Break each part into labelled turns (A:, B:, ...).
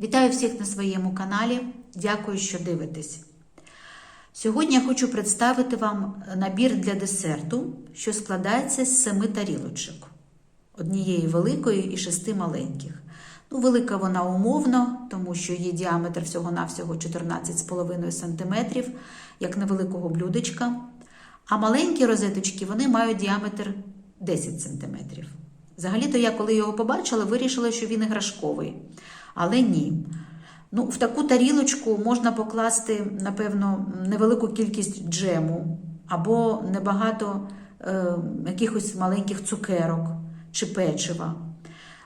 A: Вітаю всіх на своєму каналі. Дякую, що дивитесь. Сьогодні я хочу представити вам набір для десерту, що складається з семи тарілочок, однієї великої і шести маленьких. Ну, велика вона умовно, тому що її діаметр всього-навсього 14,5 см, як невеликого блюдечка. А маленькі розеточки вони мають діаметр 10 см. Взагалі-то я, коли його побачила, вирішила, що він іграшковий. Але ні. Ну, В таку тарілочку можна покласти, напевно, невелику кількість джему або небагато е, якихось маленьких цукерок чи печива.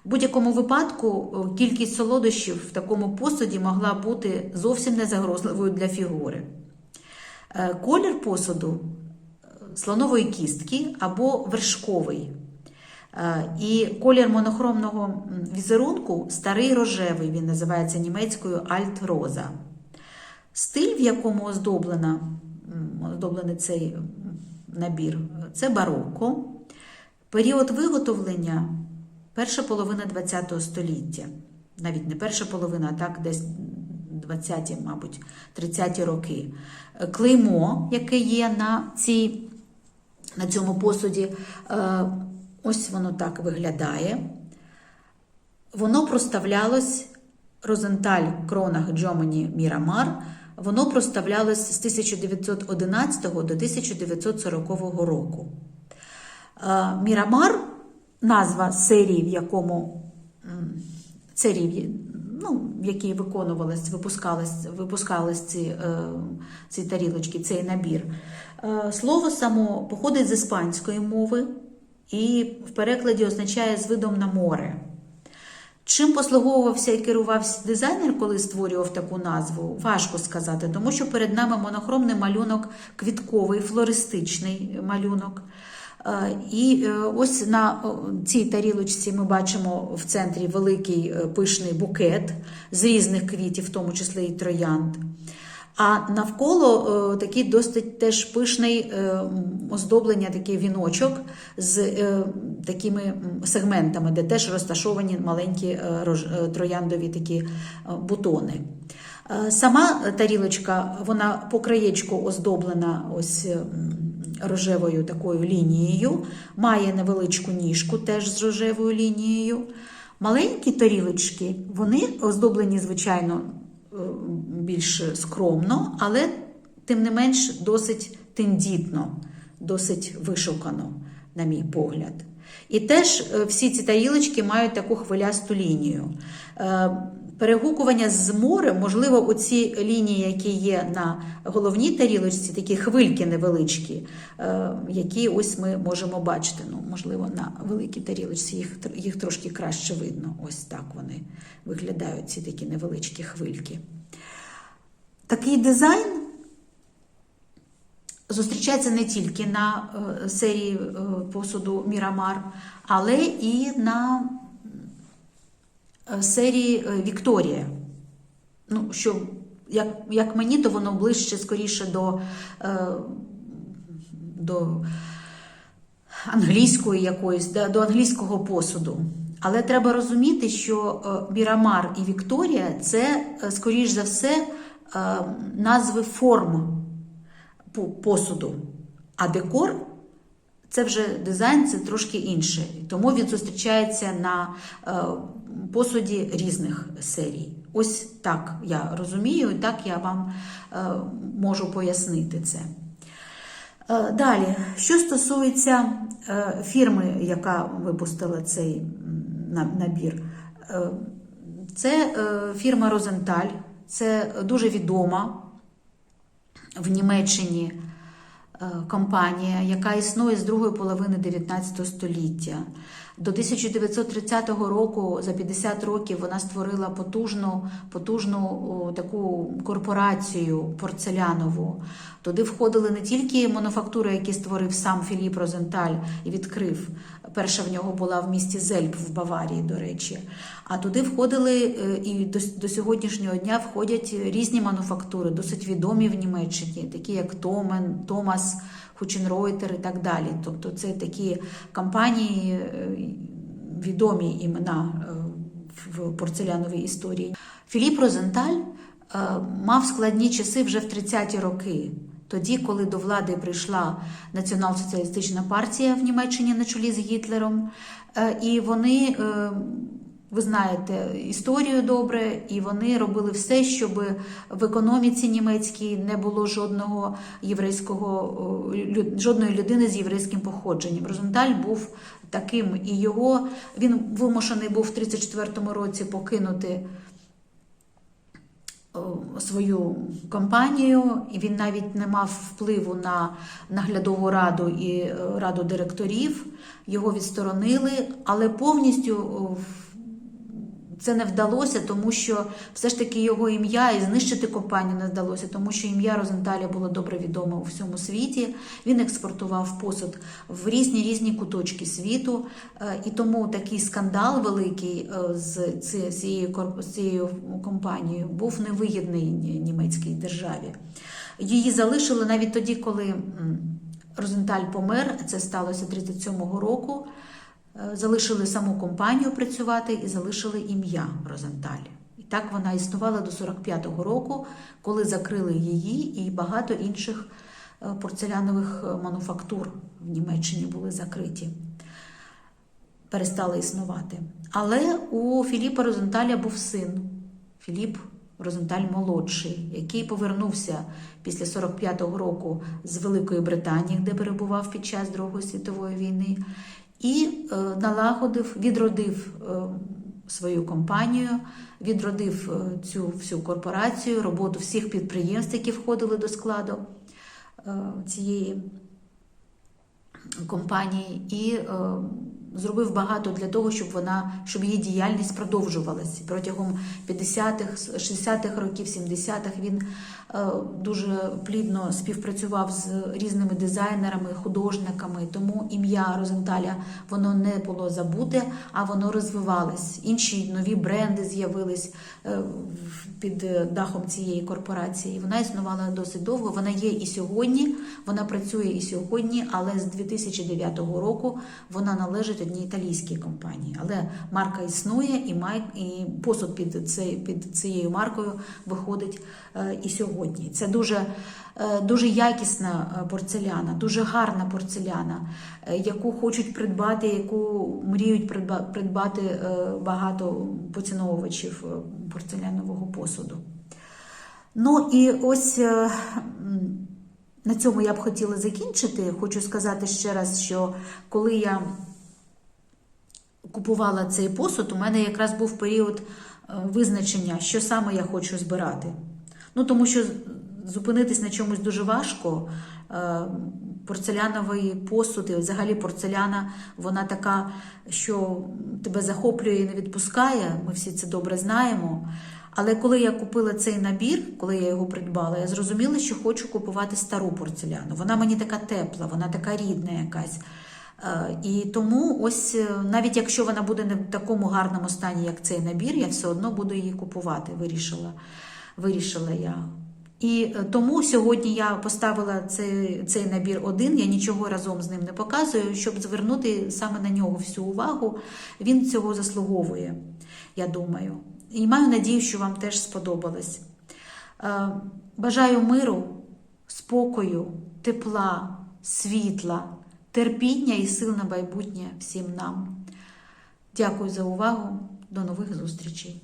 A: В будь-якому випадку е, кількість солодощів в такому посуді могла бути зовсім не загрозливою для фігури. Е, Колір посуду е, слонової кістки або вершковий. Е, І колір монохромного візерунку старий рожевий, він називається німецькою альт-роза. Стиль, в якому оздоблена, оздоблений цей набір, це бароко. Період виготовлення перша половина ХХ століття. Навіть не перша половина, а так десь 20-ті, мабуть, 30-ті роки. Клеймо, яке є на, цій, на цьому посуді, е, ось воно так виглядає. Воно проставлялось Розенталь Кронах Джомані Мірамар. Воно проставлялось з 1911 до 1940 року. Е, Мірамар назва серії, в якому серії, ну, в якій виконувалась, випускались, випускались ці, е, ці тарілочки, цей набір. Е, Слово само походить з іспанської мови і в перекладі означає з видом на море. Чим послуговувався і керувався дизайнер, коли створював таку назву, важко сказати, тому що перед нами монохромний малюнок, квітковий, флористичний малюнок. Е, І е, ось на цій тарілочці ми бачимо в центрі великий е, пишний букет з різних квітів, в тому числі і троянд. А навколо е, такий досить теж пишний е, оздоблення, такий віночок з е, такими сегментами, де теж розташовані маленькі трояндові такі бутони. Сама тарілочка, вона по краєчку оздоблена ось рожевою такою лінією, має невеличку ніжку теж з рожевою лінією. Маленькі тарілочки, вони оздоблені, звичайно, більш скромно, але тим не менш досить тендітно, досить вишукано, на мій погляд. І теж е, всі ці тарілочки мають таку хвилясту лінію. Е, Перегукування з морем, можливо, оці лінії, які є на головній тарілочці, такі хвильки невеличкі, е, які ось ми можемо бачити. Ну, можливо, на великій тарілочці їх, їх трошки краще видно. Ось так вони виглядають, ці такі невеличкі хвильки. Такий дизайн зустрічається не тільки на е, серії е, посуду Мірамар, але і на е, серії Вікторія. Ну, що, як, як мені, то воно ближче скоріше до, до англійської якоїсь, до англійського посуду. Але треба розуміти, що Мірамар і Вікторія це, скоріш за все, назви форм посуду. А декор це вже дизайн, це трошки інше. Тому він зустрічається на е, посуді різних серій. Ось так я розумію, і так я вам е, можу пояснити це. Е, Далі, що стосується фірми, яка випустила цей набір, це фірма Розенталь, це дуже відома в Німеччині е, компанія, яка існує з другої половини 19 століття. До 1930 року, за 50 років, вона створила потужну, потужну таку корпорацію порцелянову. Туди входили не тільки мануфактури, які створив сам Філіп Розенталь і відкрив. Перша в нього була в місті Зельб в Баварії, до речі. А туди входили е, і до, до сьогоднішнього дня входять різні мануфактури, досить відомі в Німеччині, такі як Томен, Томас, Хученройтер і так далі. Тобто це такі компанії, е, відомі імена е, в порцеляновій історії. Філіп Розенталь е, мав складні часи вже в 30-ті роки. Тоді, коли до влади прийшла Націонал-соціалістична партія в Німеччині на чолі з Гітлером, і вони, ви знаєте, історію добре, і вони робили все, щоб в економіці німецькій не було жодного єврейського жодної людини з єврейським походженням. Розенталь був таким, і його він вимушений був в 34-му році покинути свою компанію, і він навіть не мав впливу на наглядову раду і е, раду директорів. Його відсторонили, але повністю це не вдалося, тому що все ж таки його ім'я і знищити компанію не вдалося, тому що ім'я Розенталя було добре відоме у всьому світі. Він експортував посуд в різні різні куточки світу, Е, і тому такий скандал великий е, з ці- цією цією компанією був невигідний німецькій державі. Її залишили навіть тоді, коли Розенталь помер. Це сталося 37-го року. Е, Залишили саму компанію працювати і залишили ім'я Розенталь. І так вона існувала до 45-го року, коли закрили її і багато інших е, порцелянових е, мануфактур в Німеччині були закриті, перестали існувати. Але у Філіпа Розенталя був син Філіп Розенталь молодший, який повернувся після 45-го року з Великої Британії, де перебував під час Другої світової війни, і е, налагодив, відродив е, свою компанію, відродив е, цю всю корпорацію, роботу всіх підприємств, які входили до складу цієї компанії, і зробив багато для того, щоб вона щоб її діяльність продовжувалась протягом 50-х, 60-х років, 70-х він е, дуже плідно співпрацював з різними дизайнерами, художниками. Тому ім'я Розенталя воно не було забуте, а воно розвивалось. Інші нові бренди з'явились е, під е, дахом цієї корпорації. Вона існувала досить довго. Вона є і сьогодні. Вона працює і сьогодні, але з 2009 року вона належить одній італійській компанії. Але марка існує, і май і посуд під цей під цією маркою виходить е, і сьогодні. Це дуже, е, дуже якісна е, порцеляна, дуже гарна порцеляна, яку хочуть придбати, яку мріють придбати багато поціновувачів порцелянового посуду. Ну і ось на цьому я б хотіла закінчити. Хочу сказати ще раз, що коли я купувала цей посуд, у мене якраз був період е, визначення, що саме я хочу збирати. Ну, тому що зупинитись на чомусь дуже важко. Е, Порцеляновий посуд і взагалі порцеляна, вона така, що тебе захоплює і не відпускає. Ми всі це добре знаємо. Але коли я купила цей набір, коли я його придбала, я зрозуміла, що хочу купувати стару порцеляну. Вона мені така тепла, вона така рідна якась. Е, І тому, ось е, навіть якщо вона буде не в такому гарному стані, як цей набір, я все одно буду її купувати. Вирішила, вирішила я. І е, тому сьогодні я поставила цей, цей набір один, я нічого разом з ним не показую, щоб звернути саме на нього всю увагу. Він цього заслуговує, я думаю. І маю надію, що вам теж сподобалось. Бажаю миру, спокою, тепла, світла, терпіння і сил на майбутнє всім нам. Дякую за увагу. До нових зустрічей!